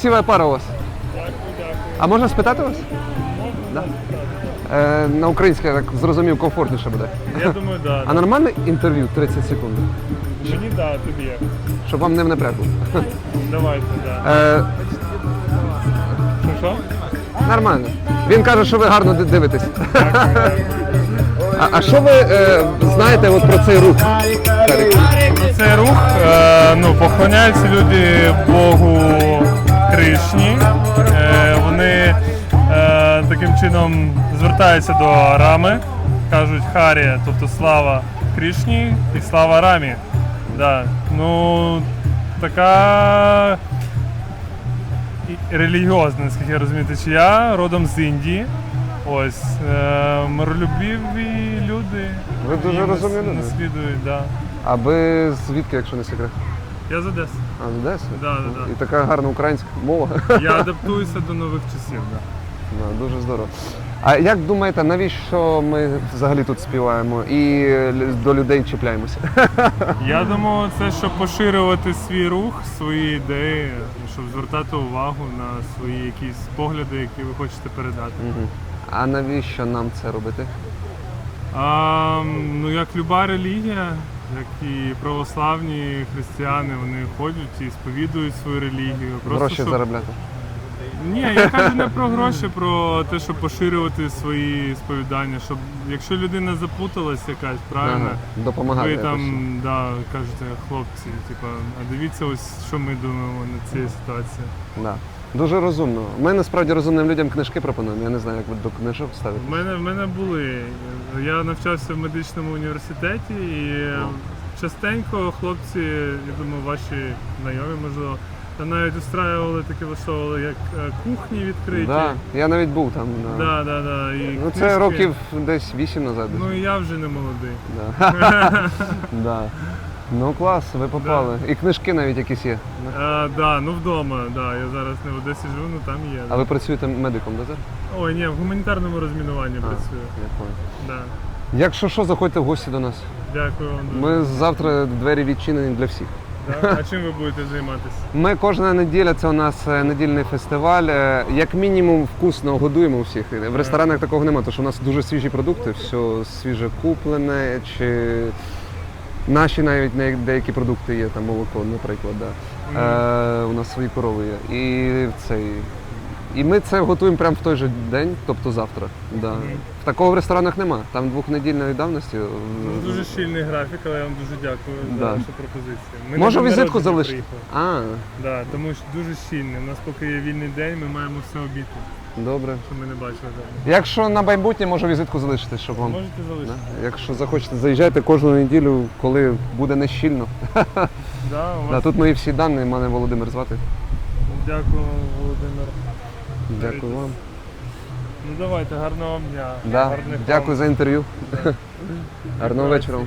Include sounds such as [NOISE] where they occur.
Красива пара у вас. Дякую, дякую. А можна спитати вас? Да. Е, на українській, я так зрозумів, комфортніше буде. Я думаю, да. А нормальне інтерв'ю 30 секунд, Мені да, тобі як. щоб вам не в напрягу. Давайте, да. Е, Що що? нормально. Він каже, що ви гарно дивитесь. А, а що ви е, знаєте от про цей рух? Про цей рух е, ну, поклоняються люди Богу Кришні. Е, вони е, таким чином звертаються до Рами, кажуть Харі, тобто слава Кришні і слава Рамі. Да. Ну, така релігіозна, наскільки я розумію, течія, родом з Індії. Ось е, миролюбиві люди. Ви дуже люди. Наслідують, да. А ви звідки, якщо не секрет? Я з Одеси. А з Одеси? Да, да, да. І така гарна українська мова. [LAUGHS] Я адаптуюся до нових часів. Да. Да, дуже здорово. А як думаєте, навіщо ми взагалі тут співаємо і до людей чіпляємося? [LAUGHS] Я думаю, це щоб поширювати свій рух, свої ідеї, щоб звертати увагу на свої якісь погляди, які ви хочете передати. Мгм. А навіщо нам це робити? А, ну, як люба релігія, як і православні християни, вони ходять і сповідують свою релігію. Просто Гроші щоб- заробляти. Ні, я кажу не про гроші, про те, щоб поширювати свої сповідання. Щоб якщо людина заплуталась якась, правильно? Ага, допомагати. Ви якось. там да, кажете, хлопці, типа, а дивіться, ось що ми думаємо на цій ситуації. Да. Дуже розумно. Ми насправді розумним людям книжки пропонуємо. Я не знаю, як ви до книжок ставите. В мене в мене були. Я навчався в медичному університеті і частенько хлопці, я думаю, ваші знайомі, можливо, та навіть устраювали таке влаштовували, як е, кухні відкриті. Да. Я навіть був там. Да. Да, да, да. І Ну це книжки. років десь вісім назад. Ну і я вже не молодий. Да. [LAUGHS] [LAUGHS] да. Ну клас, ви попали. І книжки навіть якісь є. А, да, ну вдома, да. Я зараз не в Одесі живу, ну там є. А ви працюєте медиком, да? зараз? Ой, ні, в гуманітарному розмінуванні А, працюю. я понял. Да. Якщо що, заходьте в гості до нас. Дякую вам. дуже. Ми завтра двері відчинені для всіх. Да? А [LAUGHS] чим ви будете займатися? Ми кожна неділя, це у нас е, недільний фестиваль. е, Як мінімум вкусно годуємо всіх. В ресторанах такого немає, тому що у нас дуже свіжі продукти, все свіже куплене, чи наші навіть не- деякі продукти є, там молоко, наприклад. Да. Е, у нас свої корови є. І цей. І ми це готуємо прямо в той же день, тобто завтра. Да. Такого в ресторанах нема. Там двохнедільної давності. Ну, дуже щільний графік, але я вам дуже дякую за Да. вашу пропозицію. Ми Можу на день візитку народження залишити? приїхали. А, Да, тому що дуже щільний. У нас поки є вільний день, ми маємо все обійти, добре. що ми не бачили. Якщо на майбутнє можу візитку залишити, щоб вам. Можете залишити. Да? Якщо захочете, заїжджайте кожну неділю, коли буде нещільно. [LAUGHS] Да, у Да, тут мої всі дані, мене Володимир звати. Дякую, Володимир. Дякую вам. Ну давайте, гарного вам дня. Да. гарних Дякую вам за інтерв'ю. [LAUGHS] Гарного вечора.